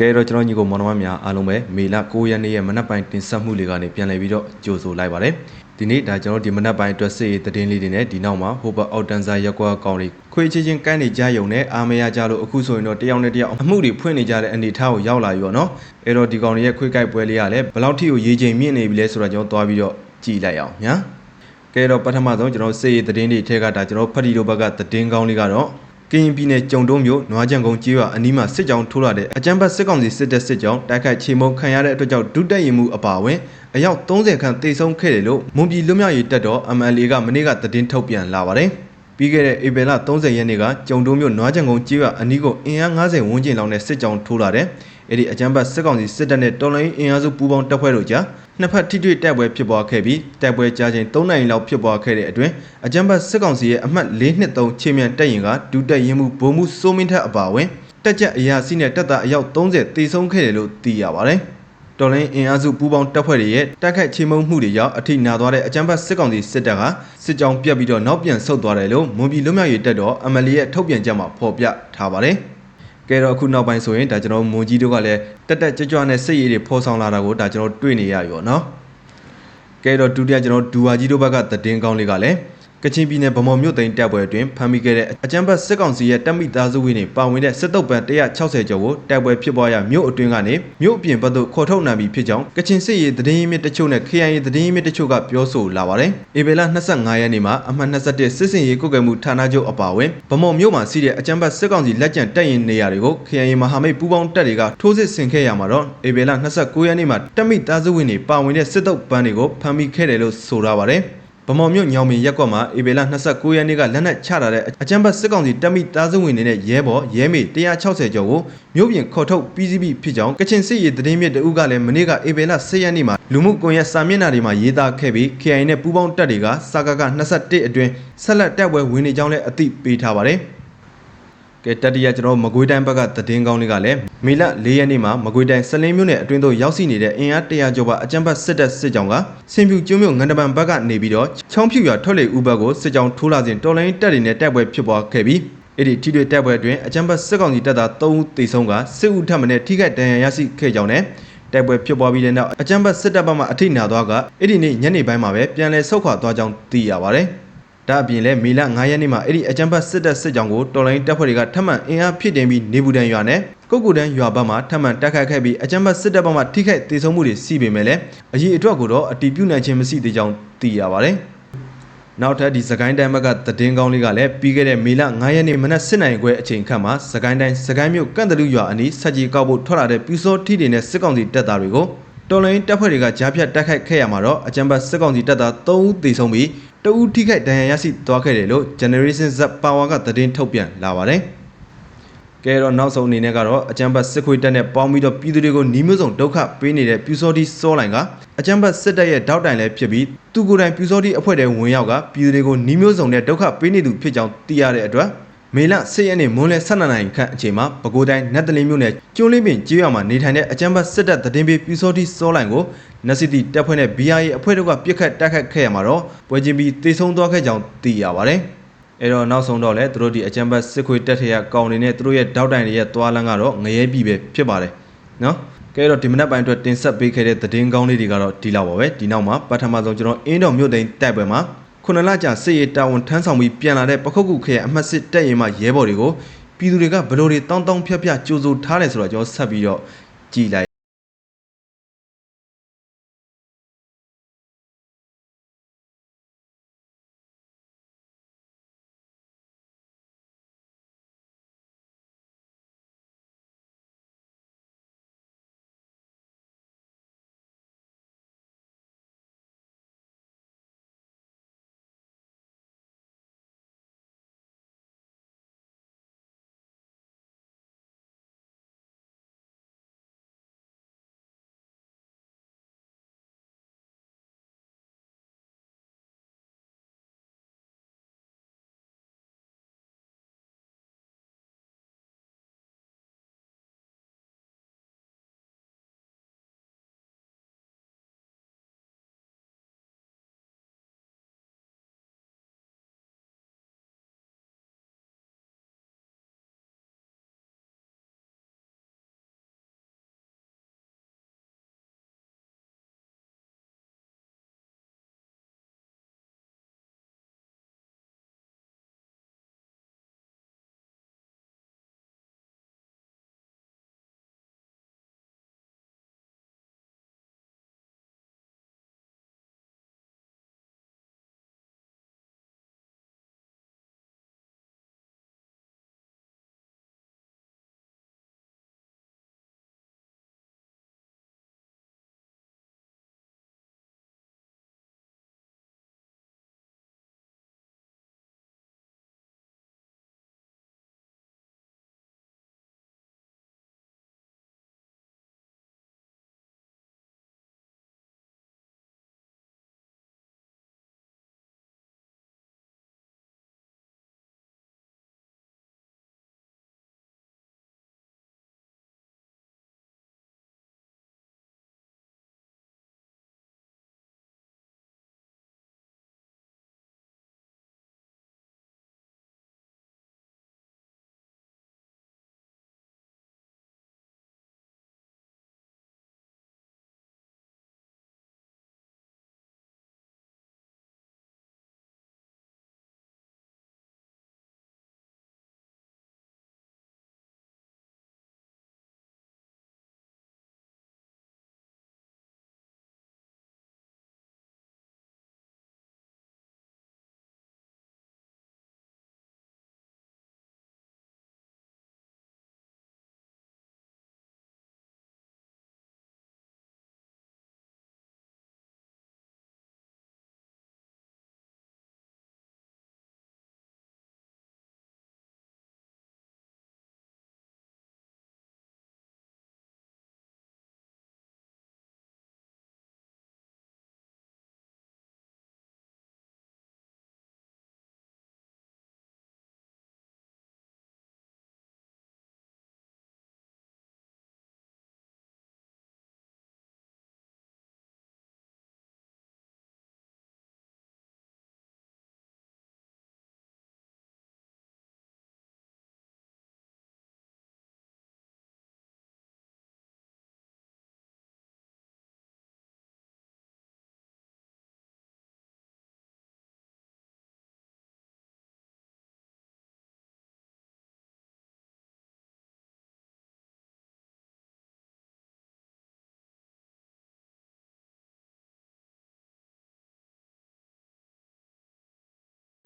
ကဲတော့ကျွန်တော်ညီကိုမောင်နှမများအားလုံးပဲမေလ9ရက်နေ့ရဲ့မနက်ပိုင်းတင်ဆက်မှုလေးကနေပြန်လည်ပြီးတော့ကြိုဆိုလိုက်ပါတယ်ဒီနေ့ဒါကျွန်တော်ဒီမနက်ပိုင်းအတွက်စစ်ရေးသတင်းလေးတွေနဲ့ဒီနောက်မှာဟိုဘက်အောက်တန်းစားရက်ကွာကောင်လေးခွေးချင်းချင်းကန်းနေကြယုံနဲ့အာမရကြလို့အခုဆိုရင်တော့တယောက်နဲ့တယောက်အမှုတွေဖွင့်နေကြတဲ့အနေအထားကိုရောက်လာပြီပေါ့နော်အဲ့တော့ဒီကောင်လေးရဲ့ခွေးကိုက်ပွဲလေးကလည်းဘယ်လောက်ထိကိုရေချိန်မြင့်နေပြီလဲဆိုတော့ကျွန်တော်သွားပြီးတော့ကြည့်လိုက်အောင်ညာကဲတော့ပထမဆုံးကျွန်တော်စစ်ရေးသတင်းတွေထဲကဒါကျွန်တော်ဖတ်တီတို့ဘက်ကသတင်းကောင်းလေးကတော့ ကရင်ပြည်နယ်ကြုံတုံးမြို့နွားကြံကုန်းကျေးရွာအနီးမှာစစ်ကြောင်းထိုးလာတဲ့အကြမ်းဖက်စစ်ကောင်စီစစ်တပ်စစ်ကြောင်းတိုက်ခိုက်ချေမှုန်းခံရတဲ့အတွက်ကြောင့်ဒုတက်ရင်မှုအပါအဝင်အယောက်30ခန့်တေဆုံးခဲ့တယ်လို့မွန်ပြည်လွတ်မြောက်ရေးတပ်တော် MLA ကမနေ့ကသတင်းထုတ်ပြန်လာပါတယ်။ပြီးခဲ့တဲ့ဧပြီလ30ရက်နေ့ကကြုံတုံးမြို့နွားကြံကုန်းကျေးရွာအနီးကိုအင်အား90ဝန်းကျင်လောက်နဲ့စစ်ကြောင်းထိုးလာတဲ့အဲ့ဒီအကြမ်းဖက်စစ်ကောင်စီစစ်တပ်နဲ့တော်လိုင်းအင်အားစုပူးပေါင်းတပ်ဖွဲ့တို့ကြား နှစ်ဖက်ထိတွေ့တိုက်ပွဲဖြစ်ပွားခဲ့ပြီးတိုက်ပွဲကြာချိန်3နိုင်လောက်ဖြစ်ပွားခဲ့တဲ့အတွင်းအကြမ်းဖက်စစ်ကောင်စီရဲ့အမှတ်423ချင်းမြန်တပ်ရင်ကဒုတက်ရင်မှုဗိုလ်မှုစိုးမင်းထက်အပါအဝင်တက်ကြက်အရာစီးနဲ့တပ်သားအယောက်30တေဆုံးခဲ့တယ်လို့သိရပါတယ်။တော်လိုင်းအင်အားစုပူးပေါင်းတပ်ဖွဲ့တွေရဲ့တိုက်ခိုက်ချေမှုန်းမှုတွေကြောင့်အထိနာသွားတဲ့အကြမ်းဖက်စစ်ကောင်စီစစ်တပ်ကစစ်ကြောင်းပြတ်ပြီးတော့နောက်ပြန်ဆုတ်သွားတယ်လို့မွန်ပြည်လွတ်မြောက်ရေးတပ်တော် MLA ရဲ့ထုတ်ပြန်ချက်မှာဖော်ပြထားပါတယ်။ ကဲတော့အခုနောက်ပိုင်းဆိုရင်ဒါကျွန်တော်မွန်ကြီးတို့ကလည်းတက်တက်ကြွကြွနဲ့စိတ်ရည်တွေဖော်ဆောင်လာတာကိုဒါကျွန်တော်တွေ့နေရပြီပေါ့နော်ကဲတော့ဒုတိယကျွန်တော်ဒူဝါကြီးတို့ဘက်ကသတင်းကောင်းလေးကလည်း ကချင်ပြည်နယ်ဗမော်မြို့သိမ်းတပ်ပွဲအတွင်းဖမ်းမိခဲ့တဲ့အကြမ်းဖက်စစ်ကောင်စီရဲ့တပ်မိသားစုဝင်တွေပါဝင်တဲ့စစ်တုပ်ပန်160ကျော်ကိုတပ်ပွဲဖြစ်ပွားရမြို့အတွင်းကနေမြို့အပြင်ဘက်သို့ခေါ်ထုတ်နိုင်ပြီဖြစ်ကြောင်းကချင်စစ်ရေးသတင်းရင်းမြစ်တချို့နဲ့ KIA သတင်းရင်းမြစ်တချို့ကပြောဆိုလာပါတယ်။ဧပြီလ25ရက်နေ့မှာအမှတ်21စစ်စင်ရေးကုတ်ကဲမှုဌာနချုပ်အပါအဝင်ဗမော်မြို့မှာစီးတဲ့အကြမ်းဖက်စစ်ကောင်စီလက်ကျန်တပ်ရင်နေရာတွေကို KIA မဟာမိတ်ပူးပေါင်းတပ်တွေကထိုးစစ်ဆင်ခဲ့ရမှာတော့ဧပြီလ29ရက်နေ့မှာတပ်မိသားစုဝင်တွေပါဝင်တဲ့စစ်တုပ်ပန်းတွေကိုဖမ်းမိခဲ့တယ်လို့ဆိုထားပါတယ်။ ဗမော်မြို့ညောင်ပင်ရက်ကွက်မှာဧပြီလ29ရက်နေ့ကလက်နက်ချထားတဲ့အကြမ်းဖက်စစ်ကောင်စီတပ်မိသားစုဝင်တွေနဲ့ရဲဘော်ရဲမေ160ကျော်ကိုမြို့ပြင်ခေါ်ထုတ်ပြီးစီးပြီးဖြစ်ကြောင်းကချင်စစ်ရေးသတင်းမြစ်တအုပ်ကလည်းမနေ့ကဧပြီလ10ရက်နေ့မှာလူမှုကွန်ရက်စာမျက်နှာတွေမှာရေးသားခဲ့ပြီး KI နဲ့ပူးပေါင်းတပ်တွေကစကားက21အတွင်းဆက်လက်တပ်ပွဲဝင်နေကြောင်းလည်းအသိပေးထားပါတယ်။ ကဲတတိယကျွန်တော်မကွေးတိုင်းဘက်ကသတင်းကောင်းလေးကလည်းမေလ၄ရက်နေ့မှာမကွေးတိုင်းစလင်းမြို့နယ်အတွင်းသို့ရောက်ရှိနေတဲ့အင်အား100ကျော်ပါအကြမ်းဖက်စစ်တပ်စစ်ကြောင်းကစင်ဖြူကျွန်းမြို့ငန္တပံဘက်ကနေပြီးတော့ချောင်းဖြူရွာထွက်လေဦးဘက်ကိုစစ်ကြောင်းထိုးလာစဉ်တော်လိုင်းတပ်တွေနဲ့တိုက်ပွဲဖြစ်ပွားခဲ့ပြီးအဲ့ဒီထိတွေ့တိုက်ပွဲအတွင်းအကြမ်းဖက်စစ်ကောင်စီတပ်သား3ဦးသေဆုံးကစစ်ဦးထပ်မံနဲ့ထိခိုက်ဒဏ်ရာရရှိခဲ့ကြောင်းနဲ့တိုက်ပွဲဖြစ်ပွားပြီးတဲ့နောက်အကြမ်းဖက်စစ်တပ်ဘက်မှအထိနာသွားကအဲ့ဒီနေ့ညနေပိုင်းမှာပဲပြန်လည်ဆုတ်ခွာသွားကြောင်းသိရပါတယ်။ ဒါအပြင်လည်းမေလ9ရက်နေ့မှာအဲ့ဒီအကြံဖတ်စစ်တပ်စစ်ကြောင်းကိုတော်လိုင်းတပ်ဖွဲ့တွေကထပ်မံအင်အားဖြည့်တင်ပြီးနေဘူးတန်ရွာနဲ့ကုတ်ကူတန်းရွာဘက်မှာထပ်မံတိုက်ခိုက်ခဲ့ပြီးအကြံဖတ်စစ်တပ်ဘက်မှထိခိုက်ဒေဆုံးမှုတွေရှိပေမဲ့လည်းအရေးအတွက်ကိုတော့အတီးပြုတ်နိုင်ခြင်းမရှိသေးကြောင်းသိရပါတယ်။နောက်ထပ်ဒီစကိုင်းတိုင်းဘက်ကသတင်းကောင်းလေးကလည်းပြီးခဲ့တဲ့မေလ9ရက်နေ့မနက်7:00နာရီခွဲအချိန်ခန့်မှာစကိုင်းတိုင်းစကိုင်းမြို့ကန့်တလူရွာအနီးစက်ကြီးကောက်ဖို့ထွက်လာတဲ့ပြူစောထီတွေနဲ့စစ်ကောင်စီတပ်သားတွေကိုတော်လိုင်းတပ်ဖွဲ့တွေကကြားဖြတ်တိုက်ခိုက်ခဲ့ရမှာတော့အကြံဖတ်စစ်ကောင်စီတပ်သား3ဦးသေဆုံးပြီး တဦးထိခိုက်ဒဏ်ရာရရှိသွားခဲ့တယ်လို့ Generation Z Power ကသတင်းထုတ်ပြန်လာပါတယ်။ကဲတော့နောက်ဆုံးအနေနဲ့ကတော့အကြံဖတ်စစ်ခွေးတပ်နဲ့ပေါင်းပြီးတော့ပြည်သူတွေကိုနှီးမျိုးစုံဒုက္ခပေးနေတဲ့ပြူစောတိစောလိုင်ကအကြံဖတ်စစ်တပ်ရဲ့တောက်တိုင်လည်းဖြစ်ပြီးသူကိုယ်တိုင်ပြူစောတိအဖွဲ့တဲ့ဝင်ရောက်ကပြည်သူတွေကိုနှီးမျိုးစုံနဲ့ဒုက္ခပေးနေသူဖြစ်ကြောင်းသိရတဲ့အတွက် မေလ10ရက်နေ့မွန်းလယ်12နာရီခန့်အချိန်မှာပဲခူးတိုင်းနတ်တလင်းမြို့နယ်ကျွန်းလေးပင်ကျေးရွာမှာနေထိုင်တဲ့အကြမ်းဖက်စစ်တပ်သတင်းပေးပြူစောတိစောလိုင်ကိုနက်စီတီတပ်ဖွဲ့နဲ့ BRA အဖွဲ့တို့ကပြစ်ခတ်တိုက်ခတ်ခဲ့ရမှာတော့ပွဲချင်းပြီးတေဆုံးသွားခဲ့ကြောင်းသိရပါတယ်။အဲတော့နောက်ဆုံးတော့လဲသူတို့ဒီအကြမ်းဖက်စစ်ခွေတက်ထရကောင်နေနဲ့သူတို့ရဲ့တောက်တိုင်တွေရဲ့သွားလန်းကတော့ငရဲပြီပဲဖြစ်ပါတယ်။နော်ကဲတော့ဒီမနက်ပိုင်းအတွက်တင်ဆက်ပေးခဲ့တဲ့သတင်းကောင်းလေးတွေကတော့ဒီလောက်ပါပဲဒီနောက်မှာပထမဆုံးကျွန်တော်အင်းတော်မြို့သိမ်းတိုက်ပွဲမှာ ခုနလကြာစစ်ရေးတာဝန်ထမ်းဆောင်ပြီးပြန်လာတဲ့ပခုတ်ကူခရဲ့အမှတ်စစ်တက်ရင်မှရဲဘော်တွေကိုပြည်သူတွေကဘယ်လိုတွေတောင်းတောင်းဖြတ်ဖြတ်ကြိုးစိုးထားလဲဆိုတော့ကျွန်တော်ဆက်ပြီးတော့ကြည်လိုက်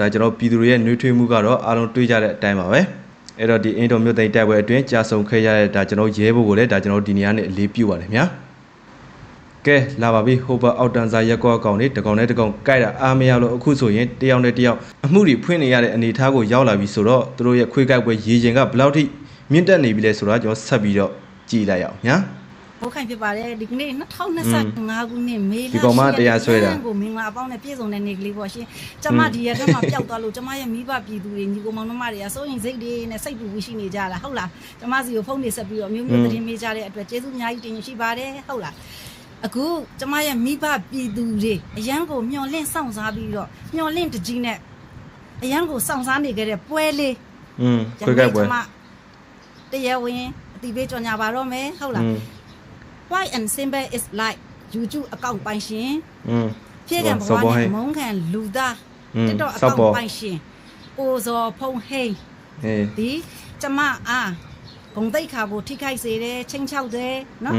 ဒါကျွန်တော်ပြည်သူတွေရဲ့နှွေးထွေးမှုကတော့အားလုံးတွေးကြတဲ့အတိုင်းပါပဲအဲ့တော့ဒီအင်တော်မြို့သိမ်းတိုက်ပွဲအတွင်းကြာဆုံးခဲ့ရတဲ့ဒါကျွန်တော်ရဲဘော်ကိုလည်းဒါကျွန်တော်ဒီနေရာနဲ့အလေးပြုပါတယ်ဗျာကဲလာပါပြီဟိုဘအောက်တန်စာရက်ကောအကောင်လေးတကောင်နဲ့တကောင်ကြိုက်တာအားမရလို့အခုဆိုရင်တယောက်နဲ့တယောက်အမှုတွေဖွင့်နေရတဲ့အနေအထားကိုရောက်လာပြီဆိုတော့သူတို့ရဲ့ခွေးကြိုက်ပွဲရေရင်ကဘယ်လောက်ထိမြင့်တက်နေပြီလဲဆိုတော့ကျွန်တော်ဆက်ပြီးတော့ကြည်လိုက်အောင်ညာ ဘိုးခိုင်ဖြစ်ပါတယ်ဒီကနေ့2025ခုနှစ်မေလဒီကောင်မတရားစွဲတာကိုမင်္ဂလာအပေါင်းနဲ့ပြည့်စုံတဲ့နေ့ကလေးပေါ့ရှင်ကျမဒီရက်ထဲမှာပျောက်သွားလို့ကျမရဲ့မိဘပြည်သူတွေညီကိုမောင်နှမတွေကစိုးရင်စိတ်တွေနဲ့စိတ်ပူဝရှိနေကြတာဟုတ်လားကျမစီကိုဖုန်းနေဆက်ပြီးတော့မျိုးမျိုးသတင်းမေးကြတဲ့အတွက်ကျေးဇူးအများကြီးတင်ရှိပါတယ်ဟုတ်လားအခုကျမရဲ့မိဘပြည်သူတွေအရန်ကိုမျောလင့်စောင့်စားပြီးတော့မျောလင့်တကြီးနဲ့အရန်ကိုစောင့်စားနေကြတဲ့ပွဲလေးอืมခွေးကြိုက်ပွဲကျမတရားဝင်အတိပေးကြော်ညာပါတော့မယ်ဟုတ်လား white and simple is like YouTube အကောင့်ပိုင်ရှင်อืมဖြည့်ကန်ဘဝနဲ့မုန်းခံလူသားတက်တော့အကောင့်ပိုင်ရှင်အိုဇော်ဖုံဟိန်အေးဒီကျမအားဂုံတိတ်ခါကိုထိခိုက်စေတယ်ချင်းချောက်တယ်နော်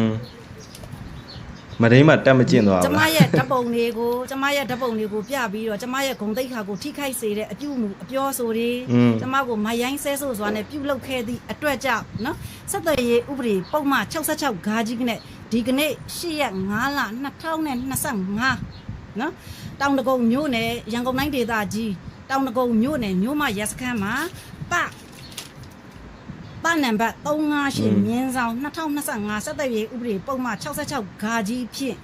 မတိုင်းမှာတက်မကျင့်သွားဘူးကျမရဲ့ဓပုံတွေကိုကျမရဲ့ဓပုံတွေကိုပြပြီးတော့ကျမရဲ့ဂုံတိတ်ခါကိုထိခိုက်စေတဲ့အပြုမူအပြောဆိုတွေကျမကိုမယိုင်းဆဲဆိုစွာနဲ့ပြုတ်လောက်ခဲ့သည့်အတွက်ကြောင့်နော်ဆက်သွယ်ရေးဥပဒေပုံမှန်66ဂါကြီးကနဲ့ ဒီကနေ့8ရက်5လ2025နော်တောင်တကုံမြို့နယ်ရန်ကုန်တိုင်းဒေသကြီးတောင်တကုံမြို့နယ်မြို့မရက်စခန်းမှာပပါနံပါတ်358မြင်းဆောင်2025ဆက်သွယ်ရေးဥပဒေပုံမှန်66ဂါကြီးဖြင့်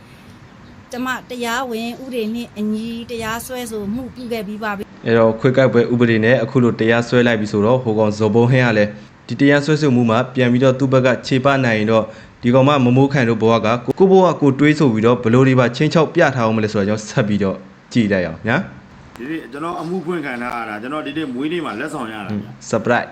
ကျမတရားဝင်ဥပဒေနှင့်အညီတရားစွဲဆိုမှုပြုခဲ့ပြီးပါပြီအဲ့တော့ခွေးကြိုက်ပွဲဥပဒေနဲ့အခုလိုတရားစွဲလိုက်ပြီဆိုတော့ဟိုကောင်ဇော်ဘုံဟင်းကလည်းဒီတရားစွဲဆိုမှုမှာပြန်ပြီးတော့သူ့ဘက်ကခြေပနိုင်ရင်တော့ ဒီကောင်မမမိုးခံတို့ဘဝကကိုကိုဘဝကိုတွေးဆိုပြီးတော့ဘလို့တွေပါချင်းချောက်ပြထားအောင်မလဲဆိုတော့ကျွန်တော်ဆက်ပြီးတော့ကြည်လိုက်အောင်ညာဒီနေ့ကျွန်တော်အမှုဖွင့်ခံထားရတာကျွန်တော်ဒီနေ့မွေးနေ့မှာလက်ဆောင်ရတာဗျ surprise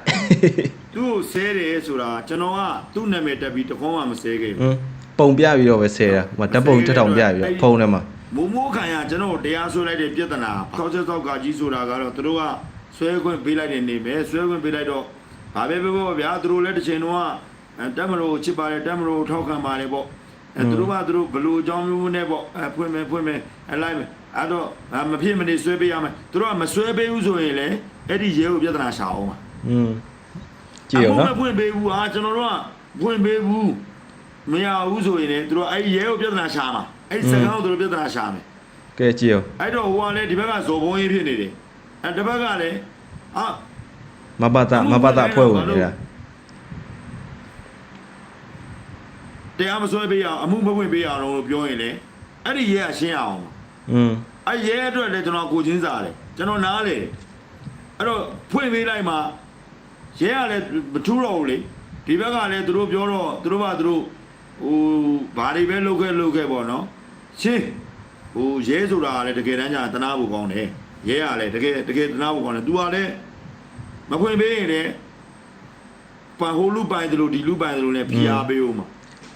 သူ့ကိုဆဲတယ်ဆိုတာကျွန်တော်ကသူ့နာမည်တက်ပြီးတခုံးမှမဆဲခဲ့อืဘူးมပုံပြပြီးတော့ပဲဆဲတာဟိုမှာဓာတ်ပုံတစ်ထောင်ပြပြီးတော့ဖုန်းထဲမှာမိုးမိုးခံရကျွန်တော်ကိုတရားဆွဲလိုက်တဲ့ပြဿနာခေါက်ချက်သောက်ကကြီးဆိုတာကတော့သူတို့ကဆွဲခွင့်ပေးလိုက်တဲ့နေပဲဆွဲခွင့်ပေးလိုက်တော့ဘာပဲပြောပြောဗျာသူတို့လည်းတစ်ချိန်တော့က အဲတက်မလို့ချစ်ပါတယ်တက်မလို့ထောက်ခံပါတယ်ပေါ့အဲသူတို့ကသူတို့ဘလို့အကြောင်းမျိုးနဲ့ပေါ့အဲဖွင့်မယ်ဖွင့်မယ်အဲလိုက်မယ်အဲ့တော့အာမဖြစ်မနေဆွဲပေးရမယ်သူတို့ကမဆွဲပေးဘူးဆိုရင်လေအဲ့ဒီရဲကိုပြဿနာရှာအောင်ပါอืมကြည့်အောင်နော်အခုမဖွင့်ပေးဘူးဟာကျွန်တော်တို့ကဖွင့်ပေးဘူးမရဘူးဆိုရင်လေသူတို့အဲ့ဒီရဲကိုပြဿနာရှာမှာအဲ့ဒီစကားကိုသူတို့ပြဿနာရှာမယ်ကဲကြည့်အောင်အဲ့တော့ဟိုကလည်းဒီဘက်ကဇော်ဘုံကြီးဖြစ်နေတယ်အဲ့ဒီဘက်ကလည်းအာမပတာမပတာအဖွဲ့ဝင်နေတာ တရားမစွဲပေးရအောင်အမှုမဖွင့်ပေးရအောင်လို့ပြောရင်လေအဲ့ဒီရဲကရှင်းအောင် อืม အဲ့ရဲအတွက်လည်းကျွန်တော်ကိုချင်းစားတယ်ကျွန်တော်နားလေအဲ့တော့ဖွင့်ပေးလိုက်မှရဲကလည်းမထူးတော့ဘူးလေဒီဘက်ကလည်းသူတို့ပြောတော့သူတို့ကသူတို့ဟိုဘာတွေပဲလုပ်ခဲ့လုပ်ခဲ့ပေါ့နော်ရှင်းဟိုရဲဆိုတာကလည်းတကယ်တမ်းကျတနာဖို့ကောင်းတယ်ရဲကလည်းတကယ်တကယ်တနာဖို့ကောင်းတယ် तू ကလည်းမဖွင့်ပေးရင်လည်းပန်ဟိုလူပိုင်တယ်လို့ဒီလူပိုင်တယ်လို့လည်းဖိအားပေးဦးမှာ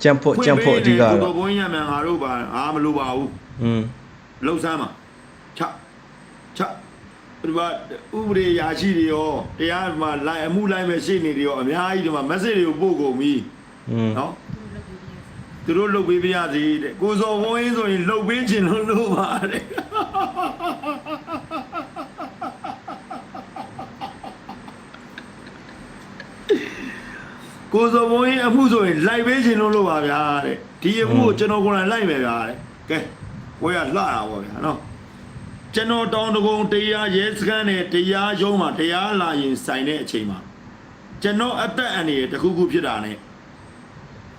ကြံ့ဖို့ကြံ့ဖို့အဓိကတော့ ဘုံရမြန်ငါတို့ပါအားမလိုပါဘူး อืม လှုပ်ဆမ်းပါချချဒီမှာဥပဒေရာရှိတွေရောတရားမှာလိုက်အမှုလိုက်မဲ့ရှေ့နေတွေရောအများကြီးဒီမှာ message တွေကိုပို့ကုန်ပြီ อืม နော်သူတို့လှုပ်ပေးပြရစီတဲ့ကိုစောဝင်းဆိုရင်လှုပ်ပေးခြင်းလို့လို့ပါတဲ့ ကိုစောဝင်းအမှုဆိုရင်လိုက်ပေးခြင်းလို့လို့ပါဗျာတဲ့ဒီအမှုကိုကျွန်တော်ကိုယ်တိုင်လိုက်မယ်ဗျာတဲ့ကဲဝေးရလှတာပေါ့ဗျာနော် ကျွန်တော်တောင်းတကုံတရားရဲစခန်းနဲ့တရားရုံးမှာတရားလာရင်ဆိုင်တဲ့အချိန်မှာကျွန်တော်အသက်အန္တရာယ်တစ်ခုခုဖြစ်တာ ਨੇ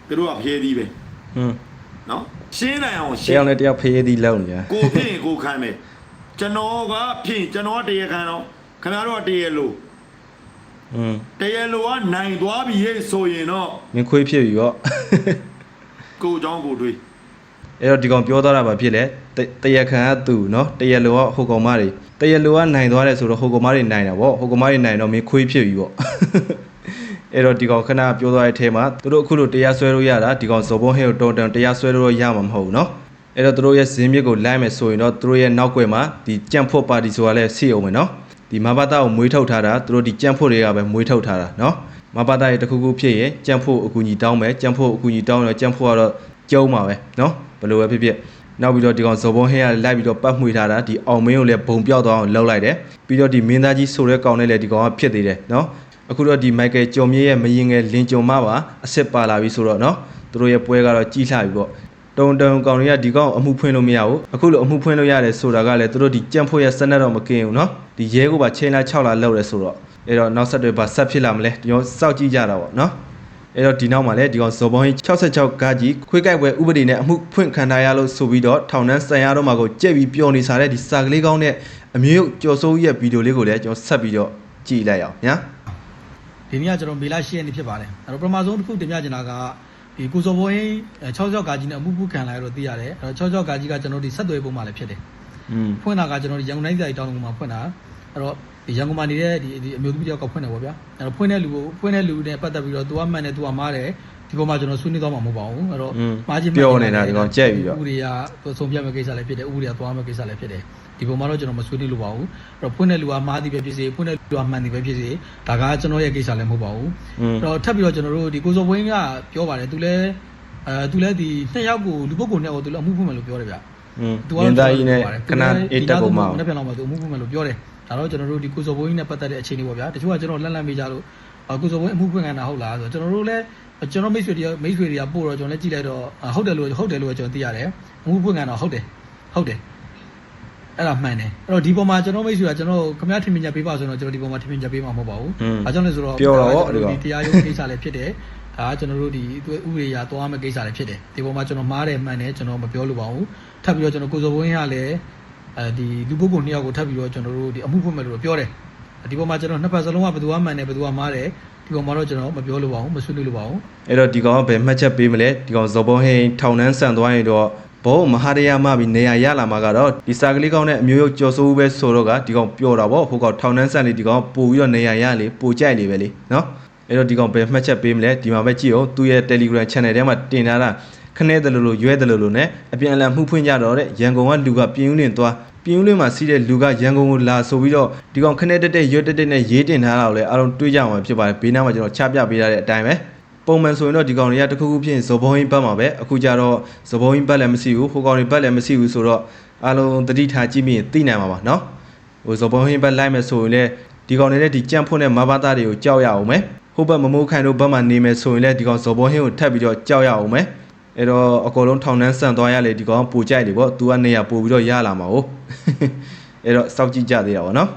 သူတို့ကဖျဲသီးပဲ อืม နော်ရှင်းနိုင်အောင် တ ရှင်း ယောက်နဲ့တယောက်ဖေးသည်လောက်နေရ ကိုဖြစ်ရင်ကိုခံမယ်ကျွန်တော်ကဖြစ်ကျွန်တော်ကတရားခံတော့ခင်ဗျားတို့ကတရားလို့ อืม တရားလို့ကနိုင်သွားပြီဟဲ့ဆိုရင်တော့ မင်းခွေးဖြစ်ပြီပေါ့ ကိုเจ้าကိုတွေး အဲ့တော့ဒီကောင်ပြောသွားတာပါဖြစ်လေတတရခံကသူ့เนาะတရလောကဟိုကောင်မတွေတရလောကနိုင်သွားတယ်ဆိုတော့ဟိုကောင်မတွေနိုင်တာပေါ့ဟိုကောင်မတွေနိုင်တော့မင်းခွေးဖြစ်ပြီပေါ့ အဲ့တော့ဒီကောင်ခဏပြောသွားတဲ့အထဲမှာသူတို့အခုလိုတရားစွဲလို့ရတာဒီကောင်ဇော်ဘုံဟဲကိုတော်တန်တရားစွဲလို့ရမှာမဟုတ်ဘူးเนาะအဲ့တော့သူတို့ရဲ့ဇင်းမြစ်ကိုလိုက်မယ်ဆိုရင်တော့သူတို့ရဲ့နောက်ွယ်မှာဒီကြံ့ဖို့ပါတီဆိုတာလည်းစီအောင်မယ်เนาะ ဒီမဘာတာကိုမွေးထုတ်ထားတာသူတို့ဒီကြံ့ဖို့တွေကပဲမွေးထုတ်ထားတာเนาะမဘာတာရဲ့တစ်ခုခုဖြစ်ရင်ကြံ့ဖို့အကူကြီးတောင်းမယ်ကြံ့ဖို့အကူကြီးတောင်းတော့ကြံ့ဖို့ကတော့ကျုံးမှာပဲเนาะဘယ်လိုပဲဖြစ်ဖြစ် နောက်ပြီးတော့ဒီကောင်ဇော်ဘုံဟင်းကလိုက်ပြီးတော့ပတ်မှွေထားတာဒီအောင်မင်းကိုလည်းဘုံပြောက်သွားအောင်လှုပ်လိုက်တယ်ပြီးတော့ဒီမင်းသားကြီးဆိုတဲ့ကောင်နဲ့လည်းဒီကောင်ကဖြစ်သေးတယ်နော်အခုတော့ဒီမိုက်ကယ်ကျော်မြင့်ရဲ့မရင်ငယ်လင်ကြုံမပါအစ်စ်ပါလာပြီဆိုတော့နော်သူတို့ရဲ့ပွဲကတော့ကြီးလှပြီပေါ့ တုံတုံကောင်တွေကဒီကောင်အမှုဖွင့်လို့မရဘူးအခုလိုအမှုဖွင့်လို့ရတယ်ဆိုတာကလည်းသူတို့ဒီကြံ့ဖို့ရဲ့စနက်တော့မကင်းဘူးနော်ဒီရဲကိုပါချိန်လာ6လာလောက်တယ်ဆိုတော့အဲ့တော့နောက်ဆက်တွဲပါဆက်ဖြစ်လာမလဲဒီကောင်စောက်ကြည့်ကြတာပေါ့နော်အဲ့တော့ဒီနောက်မှာလည်းဒီကောင်ဇော်ဘောင်းကြီး66ကားကြီးခွေးကြိုက်ပွဲဥပဒေနဲ့အမှုဖွင့်ခံထားရလို့ဆိုပြီးတော့ထောင်နှန်းဆန်ရတော့မှာကိုကြက်ပြီးပျော်နေစားတဲ့ဒီစာကလေးကောင်းနဲ့အမျိုးကျော်စိုးကြီးရဲ့ဗီဒီယိုလေးကိုလည်းကျွန်တော်ဆက်ပြီးတော့ကြည့်လိုက်အောင်ညာဒီနေ့ကကျွန်တော်မေလာ10ရက်နေ့ဖြစ်ပါတယ်အဲ့တော့ပထမဆုံးတစ်ခုတင်ပြချင်တာက ဒီကိုစောဘိုးရင်66ကာကြီးနဲ့အမှုပုခံလာရတော့သိရတယ်အဲ့တော့66ကာကြီးကကျွန်တော်ဒီဆက်သွယ်ပုံမှလည်းဖြစ်တယ် อืม ဖွင့်တာကကျွန်တော်ဒီရန်ကုန်တိုင်းပြည်တောင်းကုန်မှာဖွင့်တာအဲ့တော့ဒီရန်ကုန်မှာနေတဲ့ဒီဒီအမျိုးသမီးတယောက်ကဖွင့်တယ်ပေါ့ဗျာအဲ့တော့ဖွင့်တဲ့လူကိုဖွင့်တဲ့လူနဲ့ပတ်သက်ပြီးတော့ तू ကမှန်တယ် तू ကမားတယ် ဒီပေါ်မှာကျွန်တော်ဆွေးနွေးသွားမှာမဟုတ်ပါဘူးအဲ့တော့မာဂျင်ပြောနေတာဒီကောင်ကြက်ပြီးတော့ဥပဒေကဆုံးဖြတ်မဲ့ကိစ္စလည်းဖြစ်တယ်ဥပဒေကသွားမဲ့ကိစ္စလည်းဖြစ်တယ်ဒီပေါ်မှာတော့ကျွန်တော်မဆွေးနွေးလို့ပါဘူးအဲ့တော့ဖွင့်တဲ့လူကမားသည်ပဲဖြစ်စေဖွင့်တဲ့လူကမှန်သည်ပဲဖြစ်စေဒါကကျွန်တော်ရဲ့ကိစ္စလည်းမဟုတ်ပါဘူးအဲ့တော့ထပ်ပြီးတော့ကျွန်တော်တို့ဒီကိုစောဝင်းကပြောပါတယ်သူလည်းအဲသူလည်းဒီနှစ်ယောက်ကိုလူပုဂ္ဂိုလ်နဲ့ကိုသူလည်းအမှုဖွင့်မယ်လို့ပြောတယ်ဗျသူကဒါကြီးနဲ့ခဏအေးတက်ကုန်မှာနောက်ပြန်လောက်မှာသူအမှုဖွင့်မယ်လို့ပြောတယ်ဒါတော့ကျွန်တော်တို့ဒီကိုစောဝင်းနဲ့ပတ်သက်တဲ့အခြေအနေပေါ့ဗျာတချို့ကကျွန်တော်လန့်လန့်မိကြလို့အခုဆိုဝင်အမှုဖွင့်ခံတာဟုတ်လားဆိုတော့ကျွန်တော်တို့လည်း ကျွန်တော်မိတ်ဆွေတွေမိတ်ဆွေတွေကပို့တော့ကျွန်တော်လည်းကြည့်လိုက်တော့အာဟုတ်တယ်လို့ဟုတ်တယ်လို့ကျွန်တော်သိရတယ်အမှုဖွင့်ခံတော့ဟုတ်တယ်ဟုတ်တယ်အဲ့ဒါမှန်တယ်အဲ့တော့ဒီပုံမှာကျွန်တော်မိတ်ဆွေကကျွန်တော်ခမရထင်မြင်ချက်ပေးပါဆိုတော့ကျွန်တော်ဒီပုံမှာထင်မြင်ချက်ပေးမှာမဟုတ်ပါဘူးอืมအဲကြောင့်လဲဆိုတော့ပြောတော့ဒီကောင်ဒီတရားရုံးကိစ္စလည်းဖြစ်တယ်ဒါကကျွန်တော်တို့ဒီသူဥပဒေအရသွားမယ့်ကိစ္စလည်းဖြစ်တယ်ဒီပေါ်မှာကျွန်တော်မှားတယ်မှန်တယ်ကျွန်တော်မပြောလို့ပါဘူးထပ်ပြီးတော့ကျွန်တော်ကိုစောဘဝင်းရလည်းအဲဒီလူပုဂ္ဂိုလ်နှစ်ယောက်ကိုထပ်ပြီးတော့ကျွန်တော်တို့ဒီအမှုဖွင့်မယ်လို့ပြောတယ်ဒီပေါ်မှာကျွန်တော်နှစ်ဖက်စလုံးကဘယ်သူကမှန်တယ်ဘယ်သူကမှားတယ် ဒီပေါ်မှာတော့ကျွန်တော်မပြောလို့ပါဘူးမဆွေးနွေးလို့ပါဘူးအဲ့တော့ဒီကောင်ကဘယ်မှတ်ချက်ပေးမလဲဒီကောင်ဇော်ဘောင်းဟင်းထောင်နှန်းဆန်သွားရင်တော့ဘောမဟာရယာမပြီးနေရာရလာမှာကတော့ဒီစာကလေးကောင်းနဲ့အမျိုးရုပ်ကြော်စိုးပဲဆိုတော့ကဒီကောင်ပျော်တာပေါ့ဟိုကောင်ထောင်နှန်းဆန်လေးဒီကောင်ပို့ပြီးတော့နေရာရလေပို့ကြိုက်လေပဲလေနော်အဲ့တော့ဒီကောင်ဘယ်မှတ်ချက်ပေးမလဲဒီမှာပဲကြည့်အောင်သူ့ရဲ့ Telegram Channel ထဲမှာတင်ထားတာခနဲ့တယ်လို့လို့ရွဲတယ်လို့လို့ ਨੇ အပြန်အလှန်မှုဖွင့်ကြတော့တဲ့ရန်ကုန်ကလူကပြင်းဦးလင်းသွား ပြင်းဦးလင်းမှာစီးတဲ့လူကရန်ကုန်ကိုလာဆိုပြီးတော့ဒီကောင်ခနဲ့တက်တက်ရွတ်တက်တက်နဲ့ရေးတင်ထားတာကိုလည်းအားလုံးတွေးကြအောင်ဖြစ်ပါတယ်ဘေးနားမှာကျွန်တော်ချပြပေးရတဲ့အတိုင်းပဲပုံမှန်ဆိုရင်တော့ဒီကောင်တွေကတစ်ခုခုဖြစ်ရင်ဇော်ဘုံကြီးပတ်မှာပဲအခုကျတော့ဇော်ဘုံကြီးပတ်လည်းမရှိဘူးဟိုကောင်တွေပတ်လည်းမရှိဘူးဆိုတော့အားလုံးတတိထားကြည့်မိရင်သိနိုင်မှာပါနော်ဟိုဇော်ဘုံကြီးပတ်လိုက်မယ်ဆိုရင်လည်းဒီကောင်တွေလည်းဒီကြန့်ဖွင့်တဲ့မဘာသားတွေကိုကြောက်ရအောင်မယ်ဟိုဘက်မမိုးခိုင်တို့ဘက်မှာနေမယ်ဆိုရင်လည်းဒီကောင်ဇော်ဘုံကြီးကိုထပ်ပြီးတော့ကြောက်ရအောင်မယ် အဲ့တော့အကုန်လုံးထောင်နှန်းဆန်သွားရလေဒီကောင်ကပူကြိုက်တယ်ပေါ့သူကနေရပူပြီးတော့ရလာမှာဟုတ်အဲ့တော့စောက်ကြည့်ကြသေးတာပေါ့နော်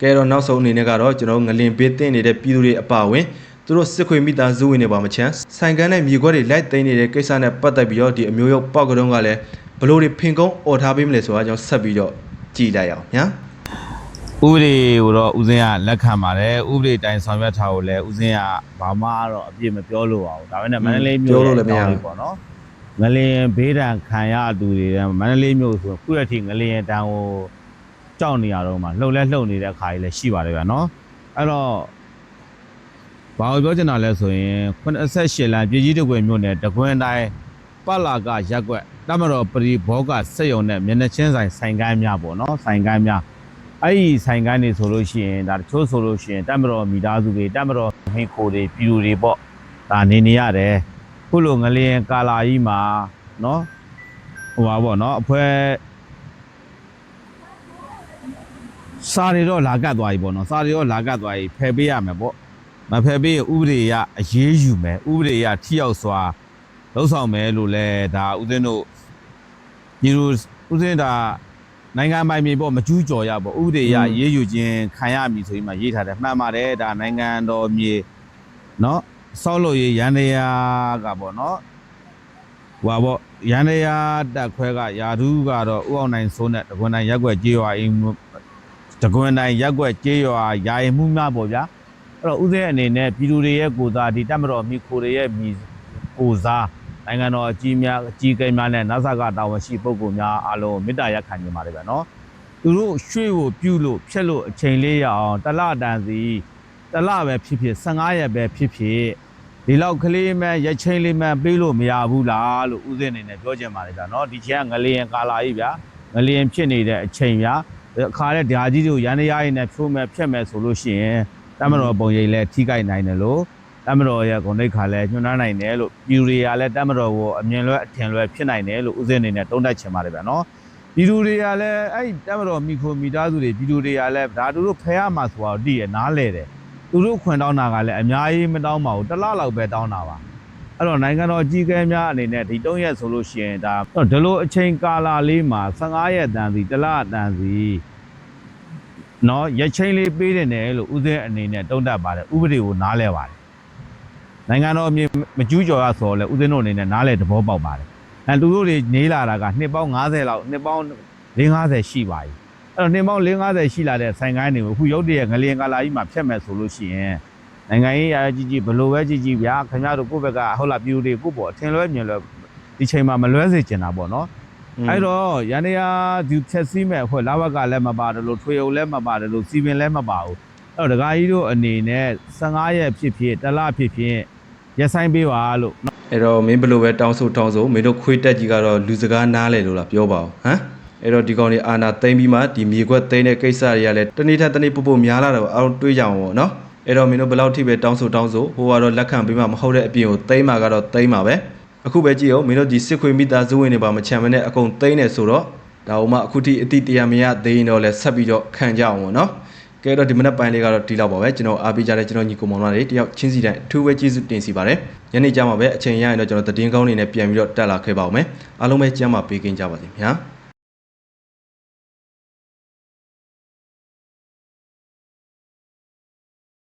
ကဲတော့နောက်ဆုံးအနေနဲ့ကတော့ကျွန်တော်ငလင်ပေးတင်နေတဲ့ပြည်သူတွေအပါအဝင်သူတို့စစ်ခွေမိသားစုဝင်တွေပါမချမ်းဆိုင်ကန်းနဲ့မြေခွက်တွေလိုက်သိမ်းနေတဲ့ကိစ္စနဲ့ပတ်သက်ပြီးတော့ဒီအမျိုးရောက်ပောက်ကတုံးကလည်းဘလို့တွေဖင်ကုန်းអော်ထားပေးမလဲဆိုတာကျွန်တော်ဆက်ပြီးတော့ကြည်လိုက်အောင်ညာ ဥပဒေကိုတော့ဦးစင်းကလက်ခံပါတယ်ဥပဒေတိုင်းဆောင်ရွက်ထားကိုလည်းဦးစင်းကဘာမှတော့အပြည့်မပြောလို့ပါဘူးဒါပေမဲ့မန္တလေးမြို့ပေါ့နော်ငလင်ဘေးဒဏ်ခံရသူတွေတဲ့မန္တလေးမြို့ဆိုခုရတိငလင်တန်းကိုကြောက်နေရတော့မှလှုပ်လဲလှုပ်နေတဲ့ခါကြီးလည်းရှိပါတယ်ဗျာနော်အဲ့တော့ဘာလို့ပြောချင်တာလဲဆိုရင်88လမ်းပြည်ကြီးတကွယ်မြို့နယ်တကွန်းတိုင်းပလာကရက်ကွက်တမတော်ပရိဘောကစက်ယုံနဲ့မျက်နှာချင်းဆိုင်ဆိုင်ကိုင်းများပေါ့နော်ဆိုင်ကိုင်းများ အဲ့ဒီဆိုင်ကန်းနေဆိုလို့ရှိရင်ဒါတချို့ဆိုလို့ရှိရင်တက်မတော်မိသားစုတွေတက်မတော်ဟင်းခိုတွေပြူတွေပေါ့ဒါနေနေရတယ်ခုလိုငလျင်ကာလာကြီးမှာเนาะဟိုပါပေါ့เนาะအဖွဲစာရီတော့လာကတ်သွားပြီပေါ့เนาะစာရီတော့လာကတ်သွားပြီဖယ်ပေးရမယ်ပေါ့မဖယ်ပေးရင်ဥပဒေရအရေးယူမယ်ဥပဒေရထိရောက်စွာလှုပ်ဆောင်မယ်လို့လဲဒါဦးဇင်းတို့ညီတို့ဦးဇင်းဒါ နိုင်ငံပိုင်မြေပေါ့မကျူးကျော်ရပေါ့ဥပဒေရရေးယူခြင်းခံရမည်ဆိုပြီးမှရေးထားတယ်မှန်ပါတယ်ဒါနိုင်ငံတော်မြေเนาะဆောက်လို့ရရန်တရားကပေါ့เนาะဟွာပေါ့ရန်တရားတက်ခွဲကယာဒူးကတော့ဥအောင်နိုင်စိုးနဲ့တကွန်းတိုင်းရက်ွက်ကြေးရွာအိမ်မှုတကွန်းတိုင်းရက်ွက်ကြေးရွာယာယီမှုများပေါ့ဗျာအဲ့တော့ဥစဉ်အနေနဲ့ပြည်သူတွေရဲ့ကိုယ်စားဒီတက်မတော်မိခိုတွေရဲ့မိကိုယ်စား နိုင်ငံတော်အကြီးများအကြီးကိန်းများနဲ့နဆကတာဝန်ရှိပုဂ္ဂိုလ်များအားလုံးမေတ္တာရက်ခံနေပါတယ်ဗျာနော်သူတို့ရွှေ့ကိုပြုတ်လို့ဖြက်လို့အချိန်လေးရအောင်တစ်လတန်စီတစ်လပဲဖြစ်ဖြစ်15ရက်ပဲဖြစ်ဖြစ်ဒီလောက်ကလေးမှရက်ချင်းလေးမှပေးလို့မရဘူးလားလို့ဦးစင်းအနေနဲ့ပြောချင်ပါတယ်ဗျာနော်ဒီချိန်ကငလျင်ကာလာကြီးဗျာငလျင်ဖြစ်နေတဲ့အချိန်ဗျာအခါတဲ့ဓာကြီးတွေကိုရန်ရရည်နဲ့ဖြိုးမဲ့ဖြက်မဲ့ဆိုလို့ရှိရင်တမတော်ပုံရိပ်လဲထိကြိုက်နိုင်တယ်လို့ တမတော်ရဲ့ဂုဏ်သိက္ခာလည်းညှို့နှံနိုင်တယ်လို့ပြည်သူတွေကလည်းတမတော်ကိုအမြင်လွဲအထင်လွဲဖြစ်နိုင်တယ်လို့ဦးစင်းအနေနဲ့တုံ့တက်ချင်ပါတယ်ဗျာနော်ပြည်သူတွေကလည်းအဲ့တမတော်မိခိုမိသားစုတွေပြည်သူတွေကလည်းဒါသူတို့ဖယ်ရမှာဆိုတော့တည်ရနားလဲတယ်သူတို့ခွင်တောင်းတာကလည်းအများကြီးမတောင်းပါဘူးတစ်လလောက်ပဲတောင်းတာပါအဲ့တော့နိုင်ငံတော်အကြီးအကဲများအနေနဲ့ဒီ၃ရက်ဆိုလို့ရှိရင်ဒါဒီလိုအချိန်ကာလလေးမှာ15ရက်တန်စီတစ်လတန်စီနော်ရက်ချင်းလေးပေးတယ်နဲ့လို့ဦးစင်းအနေနဲ့တုံ့တက်ပါတယ်ဥပဒေကိုနားလဲပါတယ် နိုင်ငံတော်အမြင်မကျူးကျော်ရဆိုတော့လေဦးစင်းတို့အနေနဲ့နားလဲသဘောပေါက်ပါတယ်အဲသူတို့တွေနေလာတာကနှစ်ပေါင်း90လောက်နှစ်ပေါင်း50ရှိပါပြီအဲ့တော့နှစ်ပေါင်း50ရှိလာတဲ့ဆိုင်ကိုင်းတွေကိုအခုရုတ်တရက်ငလျင်ကာလာကြီးမှာဖြတ်မဲ့ဆိုလို့ရှိရင်နိုင်ငံရေးအရာကြီးကြီးဘလို့ပဲကြီးကြီးဗျာခင်ဗျားတို့ကိုယ့်ဘက်ကဟုတ်လားပြည်သူတွေကိုယ့်ပေါ်အထင်လွဲမြင်လွဲဒီချိန်မှာမလွဲစေချင်တာပေါ့နော်အဲ့တော့ရန်ရဒီဖြက်စီးမဲ့အဖွဲ့လာဘကလည်းမပါတယ်လို့ထွေအုပ်လည်းမပါတယ်လို့စီပင်လည်းမပါဘူးအဲ့တော့ဒကာကြီးတို့အနေနဲ့15ရက်ဖြစ်ဖြစ်တစ်လဖြစ်ဖြစ် ရက်ဆိုင်ပေးပါလို့အဲ့တော့မင်းဘယ်လိုပဲတောင်းဆိုတောင်းဆိုမင်းတို့ခွေးတက်ကြီးကတော့လူစကားနားလဲလို့လားပြောပါဦးဟမ်အဲ့တော့ဒီကောင်တွေအာနာသိမ့်ပြီးမှဒီမြေခွက်သိမ့်တဲ့ကိစ္စတွေကလည်းတနေ့ထက်တနေ့ပို့ပို့များလာတော့အားလုံးတွေးကြအောင်ပေါ့နော်အဲ့တော့မင်းတို့ဘယ်လောက်ထိပဲတောင်းဆိုတောင်းဆိုဟိုကတော့လက်ခံပြီးမှမဟုတ်တဲ့အပြင်ကိုသိမ့်မှကတော့သိမ့်မှာပဲအခုပဲကြည့်အောင်မင်းတို့ဒီစစ်ခွေမိသားစုဝင်တွေပါမချမ်းမနဲ့အကုန်သိမ့်နေဆိုတော့ဒါဥမှအခုထိအတိတရားမရသေးရင်တော့လဲဆက်ပြီးတော့ခံကြအောင်ပေါ့နော် ကဲတော့ဒီမနက်ပိုင်းလေးကတော့ဒီလောက်ပါပဲကျွန်တော်အားပေးကြတဲ့ကျွန်တော်ညီကိုမောင်လာတွေတယောက်ချင်းစီတိုင်းအထူးပဲကျေးဇူးတင်စီပါတယ်ညနေကျမှပဲအချိန်ရရင်တော့ကျွန်တော်သတင်းကောင်းတွေနဲ့ပြန်ပြီးတော့တက်လာခဲ့ပါဦးမယ်အားလုံးပဲကျမ်းမာပေးကင်းကြပါစေခင်ဗျာ